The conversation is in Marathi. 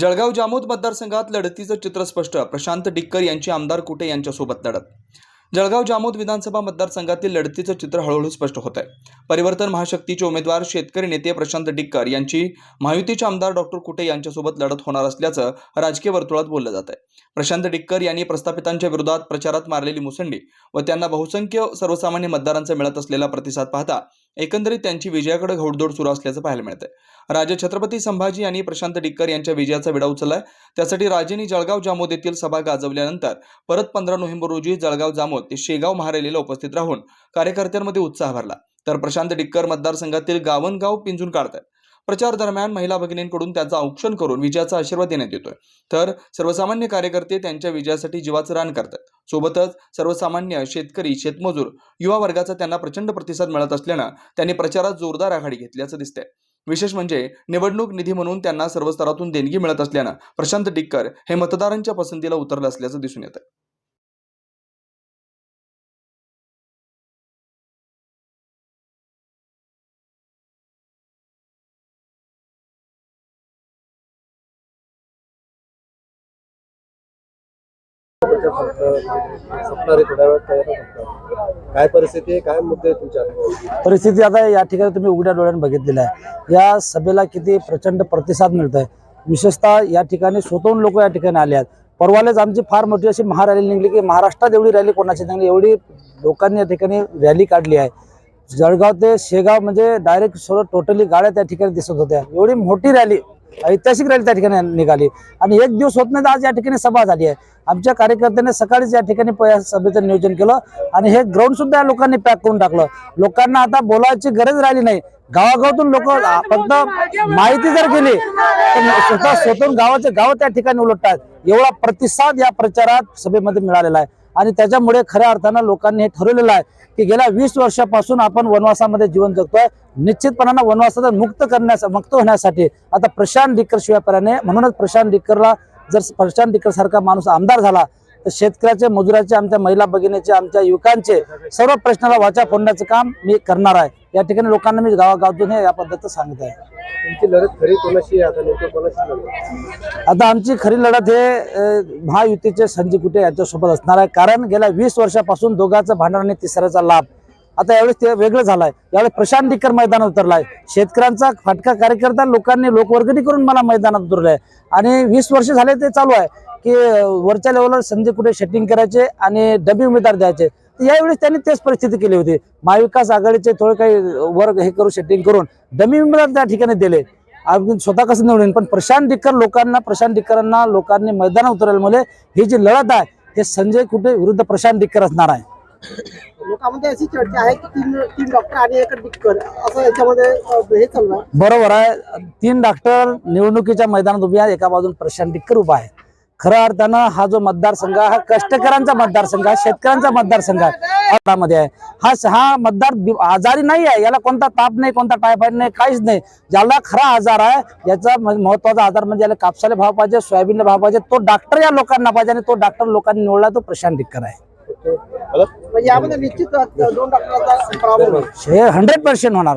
जळगाव जामोद मतदारसंघात लढतीचं चित्र स्पष्ट प्रशांत डिक्कर यांची आमदार कुटे यांच्यासोबत लढत. जळगाव जामोद विधानसभा मतदारसंघातील लढतीचं चित्र हळूहळू स्पष्ट होत आहे परिवर्तन महाशक्तीचे उमेदवार शेतकरी नेते प्रशांत डिक्कर यांची महायुतीचे आमदार डॉक्टर कुटे यांच्यासोबत लढत होणार असल्याचं राजकीय वर्तुळात बोललं जात आहे प्रशांत डिक्कर यांनी प्रस्थापितांच्या विरोधात प्रचारात मारलेली मुसंडी व त्यांना बहुसंख्य सर्वसामान्य मतदारांचा मिळत असलेला प्रतिसाद पाहता एकंदरीत त्यांची विजयाकडे घोडदौड सुरू असल्याचं पाहायला मिळतंय. राजे छत्रपती संभाजी यांनी प्रशांत डिक्कर यांच्या विजयाचा विडा उचललाय. त्यासाठी राजेंनी जळगाव जामोद येथील सभा गाजवल्यानंतर परत पंधरा नोव्हेंबर रोजी जळगाव जामोद ते शेगाव महारेलीला उपस्थित राहून कार्यकर्त्यांमध्ये उत्साह भरला. तर प्रशांत डिक्कर मतदारसंघातील गावनगाव पिंजून काढतात प्रचार दरम्यान महिला भगिनींकडून त्याचं औक्षण करून विजयाचा आशीर्वाद देण्यात येतोय. तर सर्वसामान्य कार्यकर्ते त्यांच्या विजयासाठी जीवाचं रान करतात. सोबतच सर्वसामान्य शेतकरी शेतमजूर युवा वर्गाचा त्यांना प्रचंड प्रतिसाद मिळत असल्यानं त्यांनी प्रचारात जोरदार आघाडी घेतल्याचं दिसतंय. विशेष म्हणजे निवडणूक निधी म्हणून त्यांना सर्व स्तरातून देणगी मिळत असल्यानं प्रशांत डिक्कर हे मतदारांच्या पसंतीला उतरलं असल्याचं दिसून येतं काय परिस्थिती आहे? काय मुद्दे तुमच्या परिस्थिती आता या ठिकाणी तुम्ही उघड्या डोळ्याने बघितलेला आहे. या सभेला किती प्रचंड प्रतिसाद मिळत आहे विशेषतः या ठिकाणी स्वतःहून लोक या ठिकाणी आले आहेत. परवालेच आमची फार मोठी अशी महारॅली निघली की महाराष्ट्रात एवढी रॅली कोणाची निघली एवढी लोकांनी या ठिकाणी रॅली काढली आहे. जळगाव ते शेगाव म्हणजे डायरेक्ट सर्व टोटली गाड्या त्या ठिकाणी दिसत होत्या. एवढी मोठी रॅली ऐतिहासिक रॅली त्या ठिकाणी निघाली. आणि एक दिवस होत नाही आज या ठिकाणी सभा झाली आहे. आमच्या कार्यकर्त्यांनी सकाळीच या ठिकाणी सभेचं नियोजन केलं आणि हे ग्राउंड सुद्धा या लोकांनी पॅक करून टाकलं. लोकांना आता बोलायची गरज राहिली नाही. गावागावातून लोक फक्त माहिती जर केली तर स्वतः स्वतःहून गावाचे गाव त्या ठिकाणी उलटतात. एवढा प्रतिसाद या प्रचारात सभेमध्ये मिळालेला आहे. आणि त्याच्यामुळे खऱ्या अर्थानं लोकांनी हे ठरवलेलं आहे की गेल्या वीस वर्षापासून आपण वनवासामध्ये जीवन जगतोय. निश्चितपणानं वनवासातून मुक्त करण्यास मुक्त होण्यासाठी आता प्रशांत डिक्कर शिवाय म्हणूनच प्रशांत डिक्करला जर प्रशांत डिक्कर सारखा माणूस आमदार झाला तर शेतकऱ्याचे मजुराचे आमच्या महिला भगिनीचे आमच्या युवकांचे सर्व प्रश्नाला वाचा फोडण्याचं काम मी करणार आहे. या ठिकाणी लोकांना मी गावागावातून हे या पद्धतीत सांगत आहे तुमची लढत खरी कोणाशी आहे? आता नेमकं कोणाशी लढत आता आमची खरी लढत हे अ, महायुतीचे संजय कुटे यांच्यासोबत असणार आहे. कारण गेल्या वीस वर्षापासून दोघांचं भांडण आणि तिसऱ्याचा लाभ आता यावेळेस ते वेगळं झालंय. यावेळेस प्रशांत डिक्कर मैदानात उतरलाय. शेतकऱ्यांचा फाटका कार्यकर्ता लोकांनी लोकवर्गणी करून मला मैदानात उतरलाय आणि वीस वर्ष झाले ते चालू आहे की अ, वरच्या लेवलवर संजय कुठे शेटिंग करायचे आणि डबी उमेदवार द्यायचे. यावेळेस त्यांनी तेच परिस्थिती केली होती. महाविकास आघाडीचे थोडे काही वर्ग हे करू सेटिंग करून डमी उमेदवार त्या ठिकाणी दिले. अगदी स्वतः कसं निवडून पण प्रशांत डिक्कर लोकांना प्रशांत डिक्करांना लोकांनी मैदानात उतरल्यामुळे ही जी लढत आहे हे संजय कुटे विरुद्ध प्रशांत डिक्कर असणार आहे. लोकांमध्ये अशी चर्चा आहे की तीन तीन डॉक्टर आणि एक डिक्कर असं याच्यामध्ये हे बरोबर आहे. तीन डॉक्टर निवडणुकीच्या मैदानात उभे आहेत एका बाजून प्रशांत डिक्कर उभा आहे. खऱ्या अर्थानं हा जो मतदारसंघ आहे, हा कष्टकऱ्यांचा मतदारसंघ आहे शेतकऱ्यांचा मतदारसंघ आहे आहे. हा हा मतदार आजारी नाही आहे याला कोणता ताप नाही कोणता टायफॉइड नाही काहीच नाही. ज्याला खरा आजार आहे याचा महत्त्वाचा आजार म्हणजे याला कापसाला भाव पाहिजे सोयाबीनला भाव पाहिजे तो डॉक्टर या लोकांना पाहिजे आणि तो डॉक्टर लोकांनी निवडला तो प्रशांत डिक्कर आहे. म्हणजे यामध्ये निश्चित अ, दोन डॉक्टरांचा प्रॉब्लेम आहे. हंड्रेड पर्सेंट होणार.